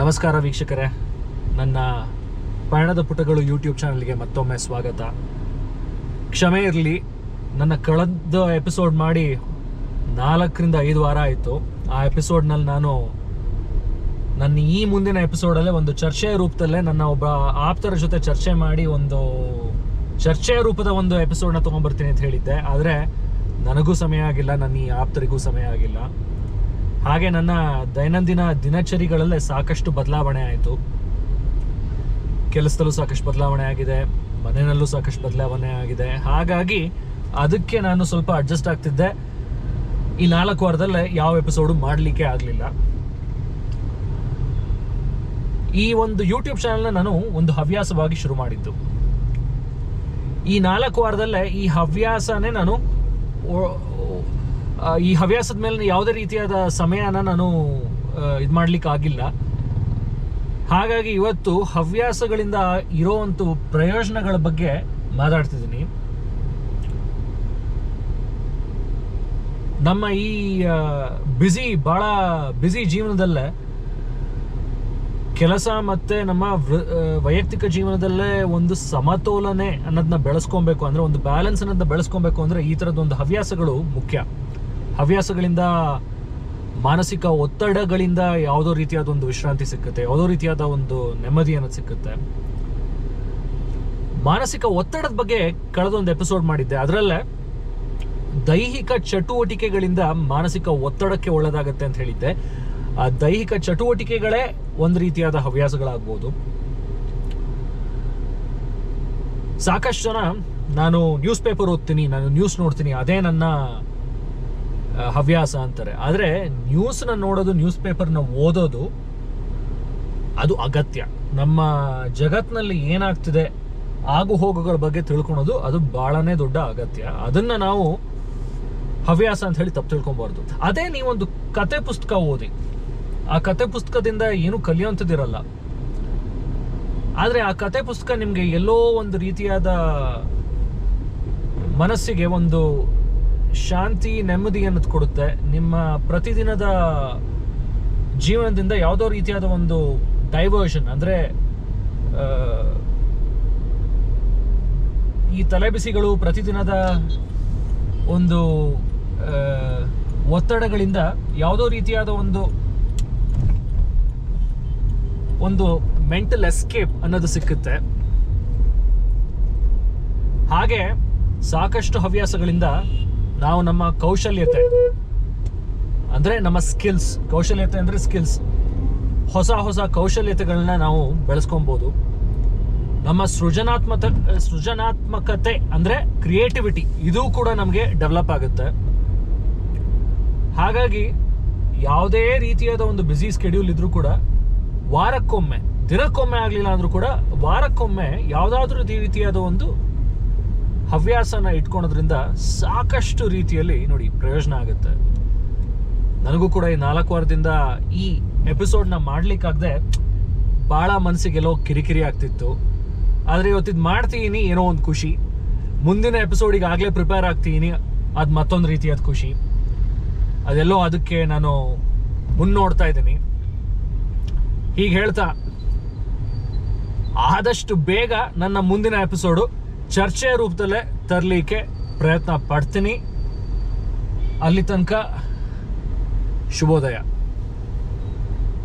ನಮಸ್ಕಾರ ವೀಕ್ಷಕರೇ. ನನ್ನ ಪಯಣದ ಪುಟಗಳು ಯೂಟ್ಯೂಬ್ ಚಾನಲ್ಗೆ ಮತ್ತೊಮ್ಮೆ ಸ್ವಾಗತ. ಕ್ಷಮೆ ಇರಲಿ, ನನ್ನ ಕಳೆದ ಎಪಿಸೋಡ್ ಮಾಡಿ ನಾಲ್ಕರಿಂದ ಐದು ವಾರ ಆಯಿತು. ಆ ಎಪಿಸೋಡ್ನಲ್ಲಿ ನಾನು ನನ್ನ ಈ ಮುಂದಿನ ಎಪಿಸೋಡಲ್ಲೇ ಒಂದು ಚರ್ಚೆಯ ರೂಪದಲ್ಲೇ ನನ್ನ ಒಬ್ಬ ಆಪ್ತರ ಜೊತೆ ಚರ್ಚೆ ಮಾಡಿ ಒಂದು ಚರ್ಚೆಯ ರೂಪದ ಒಂದು ಎಪಿಸೋಡ್ನ ತೊಗೊಂಡ್ಬರ್ತೀನಿ ಅಂತ ಹೇಳಿದ್ದೆ. ಆದರೆ ನನಗೂ ಸಮಯ ಆಗಿಲ್ಲ, ನನ್ನ ಈ ಆಪ್ತರಿಗೂ ಸಮಯ ಆಗಿಲ್ಲ. ಹಾಗೆ ನನ್ನ ದೈನಂದಿನ ದಿನಚರಿಗಳಲ್ಲೇ ಸಾಕಷ್ಟು ಬದಲಾವಣೆ ಆಯಿತು. ಕೆಲಸದಲ್ಲೂ ಸಾಕಷ್ಟು ಬದಲಾವಣೆ ಆಗಿದೆ, ಮನೆಯಲ್ಲೂ ಸಾಕಷ್ಟು ಬದಲಾವಣೆ ಆಗಿದೆ. ಹಾಗಾಗಿ ಅದಕ್ಕೆ ನಾನು ಸ್ವಲ್ಪ ಅಡ್ಜಸ್ಟ್ ಆಗ್ತಿದ್ದೆ. ಈ ನಾಲ್ಕು ವಾರದಲ್ಲೇ ಯಾವ ಎಪಿಸೋಡು ಮಾಡಲಿಕ್ಕೆ ಆಗಲಿಲ್ಲ. ಈ ಒಂದು ಯೂಟ್ಯೂಬ್ ಚಾನಲ್ನ ನಾನು ಒಂದು ಹವ್ಯಾಸವಾಗಿ ಶುರು ಮಾಡಿದ್ದು. ಈ ನಾಲ್ಕು ವಾರದಲ್ಲೇ ಈ ಹವ್ಯಾಸನೇ ನಾನು ಈ ಹವ್ಯಾಸದ ಮೇಲೆ ಯಾವುದೇ ರೀತಿಯಾದ ಸಮಯನ ನಾನು ಇದು ಮಾಡ್ಲಿಕ್ಕೆ ಆಗಿಲ್ಲ. ಹಾಗಾಗಿ ಇವತ್ತು ಹವ್ಯಾಸಗಳಿಂದ ಇರೋವಂಥ ಪ್ರಯೋಜನಗಳ ಬಗ್ಗೆ ಮಾತಾಡ್ತಿದ್ದೀನಿ. ನಮ್ಮ ಈ ಬ್ಯುಸಿ ಭಾಳ ಬ್ಯುಸಿ ಜೀವನದಲ್ಲೇ ಕೆಲಸ ಮತ್ತು ನಮ್ಮ ವೈಯಕ್ತಿಕ ಜೀವನದಲ್ಲೇ ಒಂದು ಸಮತೋಲನೆ ಅನ್ನೋದನ್ನ ಬೆಳೆಸ್ಕೊಬೇಕು ಅಂದರೆ, ಒಂದು ಬ್ಯಾಲೆನ್ಸ್ ಅನ್ನೋದನ್ನ ಬೆಳೆಸ್ಕೊಬೇಕು ಅಂದರೆ ಈ ಥರದ್ದೊಂದು ಹವ್ಯಾಸಗಳು ಮುಖ್ಯ. ಹವ್ಯಾಸಗಳಿಂದ, ಮಾನಸಿಕ ಒತ್ತಡಗಳಿಂದ ಯಾವುದೋ ರೀತಿಯಾದ ಒಂದು ವಿಶ್ರಾಂತಿ ಸಿಕ್ಕುತ್ತೆ, ಯಾವುದೋ ರೀತಿಯಾದ ಒಂದು ನೆಮ್ಮದಿ ಅನ್ನೋದು ಸಿಕ್ಕುತ್ತೆ. ಮಾನಸಿಕ ಒತ್ತಡದ ಬಗ್ಗೆ ಕಳೆದೊಂದು ಎಪಿಸೋಡ್ ಮಾಡಿದ್ದೆ. ಅದರಲ್ಲೇ ದೈಹಿಕ ಚಟುವಟಿಕೆಗಳಿಂದ ಮಾನಸಿಕ ಒತ್ತಡಕ್ಕೆ ಒಳ್ಳೇದಾಗತ್ತೆ ಅಂತ ಹೇಳಿದ್ದೆ. ಆ ದೈಹಿಕ ಚಟುವಟಿಕೆಗಳೇ ಒಂದು ರೀತಿಯಾದ ಹವ್ಯಾಸಗಳಾಗ್ಬೋದು. ಸಾಕಷ್ಟು ಜನ ನಾನು ನ್ಯೂಸ್ ಪೇಪರ್ ಓದ್ತೀನಿ, ನಾನು ನ್ಯೂಸ್ ನೋಡ್ತೀನಿ, ಅದೇ ನನ್ನ ಹವ್ಯಾಸ ಅಂತಾರೆ. ಆದರೆ ನ್ಯೂಸ್ನ ನೋಡೋದು ನ್ಯೂಸ್ ಪೇಪರ್ನ ಓದೋದು ಅದು ಅಗತ್ಯ. ನಮ್ಮ ಜಗತ್ತಿನಲ್ಲಿ ಏನಾಗ್ತಿದೆ, ಆಗು ಹೋಗುಗಳ ಬಗ್ಗೆ ತಿಳ್ಕೊಳೋದು ಅದು ಬಹಳನೇ ದೊಡ್ಡ ಅಗತ್ಯ. ಅದನ್ನು ನಾವು ಹವ್ಯಾಸ ಅಂತ ಹೇಳಿ ತಪ್ಪು ತಿಳ್ಕೊಬಾರ್ದು ಅದೇ ನೀವೊಂದು ಕತೆ ಪುಸ್ತಕ ಓದಿ. ಆ ಕತೆ ಪುಸ್ತಕದಿಂದ ಏನು ಕಲಿಯೋಂಥದ್ದಿರಲ್ಲ. ಆದರೆ ಆ ಕತೆ ಪುಸ್ತಕ ನಿಮಗೆ ಎಲ್ಲೋ ಒಂದು ರೀತಿಯಾದ ಮನಸ್ಸಿಗೆ ಒಂದು ಶಾಂತಿ, ನೆಮ್ಮದಿ ಅನ್ನೋದು ಕೊಡುತ್ತೆ. ನಿಮ್ಮ ಪ್ರತಿದಿನದ ಜೀವನದಿಂದ ಯಾವುದೋ ರೀತಿಯಾದ ಒಂದು ಡೈವರ್ಷನ್ ಅಂದರೆ ಈ ತಲೆಬಿಸಿಗಳು ಪ್ರತಿದಿನದ ಒಂದು ಒತ್ತಡಗಳಿಂದ ಯಾವುದೋ ರೀತಿಯಾದ ಒಂದು ಒಂದು ಮೆಂಟಲ್ ಎಸ್ಕೇಪ್ ಅನ್ನೋದು ಸಿಕ್ಕುತ್ತೆ. ಹಾಗೆ ಸಾಕಷ್ಟು ಹವ್ಯಾಸಗಳಿಂದ ನಾವು ನಮ್ಮ ಕೌಶಲ್ಯತೆ ಅಂದ್ರೆ ನಮ್ಮ ಸ್ಕಿಲ್ಸ್ ಕೌಶಲ್ಯತೆ ಅಂದ್ರೆ ಸ್ಕಿಲ್ಸ್ ಹೊಸ ಹೊಸ ಕೌಶಲ್ಯತೆಗಳನ್ನ ನಾವು ಬೆಳೆಸ್ಕೊಬೋದು. ನಮ್ಮ ಸೃಜನಾತ್ಮಕ ಸೃಜನಾತ್ಮಕತೆ ಅಂದ್ರೆ ಕ್ರಿಯೇಟಿವಿಟಿ ಇದು ಕೂಡ ನಮಗೆ ಡೆವಲಪ್ ಆಗುತ್ತೆ. ಹಾಗಾಗಿ ಯಾವುದೇ ರೀತಿಯಾದ ಒಂದು ಬ್ಯುಸಿ ಸ್ಕೆಡ್ಯೂಲ್ ಇದ್ರೂ ಕೂಡ ವಾರಕ್ಕೊಮ್ಮೆ, ದಿನಕ್ಕೊಮ್ಮೆ ಆಗಲಿಲ್ಲ ಅಂದ್ರೂ ಕೂಡ ವಾರಕ್ಕೊಮ್ಮೆ ಯಾವುದಾದ್ರೂ ರೀತಿಯಾದ ಒಂದು ಹವ್ಯಾಸನ ಇಟ್ಕೊಳೋದ್ರಿಂದ ಸಾಕಷ್ಟು ರೀತಿಯಲ್ಲಿ ನೋಡಿ ಪ್ರಯೋಜನ ಆಗುತ್ತೆ. ನನಗೂ ಕೂಡ ಈ ನಾಲ್ಕು ವಾರದಿಂದ ಈ ಎಪಿಸೋಡ್ನ ಮಾಡ್ಲಿಕ್ಕಾಗದೆ ಭಾಳ ಮನಸ್ಸಿಗೆಲ್ಲೋ ಕಿರಿಕಿರಿ ಆಗ್ತಿತ್ತು. ಆದರೆ ಇವತ್ತಿದ್ ಮಾಡ್ತೀನಿ ಏನೋ ಒಂದು ಖುಷಿ. ಮುಂದಿನ ಎಪಿಸೋಡಿಗೆ ಆಗಲೇ ಪ್ರಿಪೇರ್ ಆಗ್ತೀನಿ. ಅದು ಮತ್ತೊಂದು ರೀತಿಯಾದ ಖುಷಿ. ಅದೆಲ್ಲೋ ಅದಕ್ಕೆ ನಾನು ಮುನ್ನೋಡ್ತಾ ಇದ್ದೀನಿ. ಹೀಗೆ ಹೇಳ್ತಾ, ಆದಷ್ಟು ಬೇಗ ನನ್ನ ಮುಂದಿನ ಎಪಿಸೋಡು ಚರ್ಚೆಯ ರೂಪದಲ್ಲೇ ತರಲಿಕ್ಕೆ ಪ್ರಯತ್ನ ಪಡ್ತೀನಿ. ಅಲ್ಲಿ ತನಕ ಶುಭೋದಯ.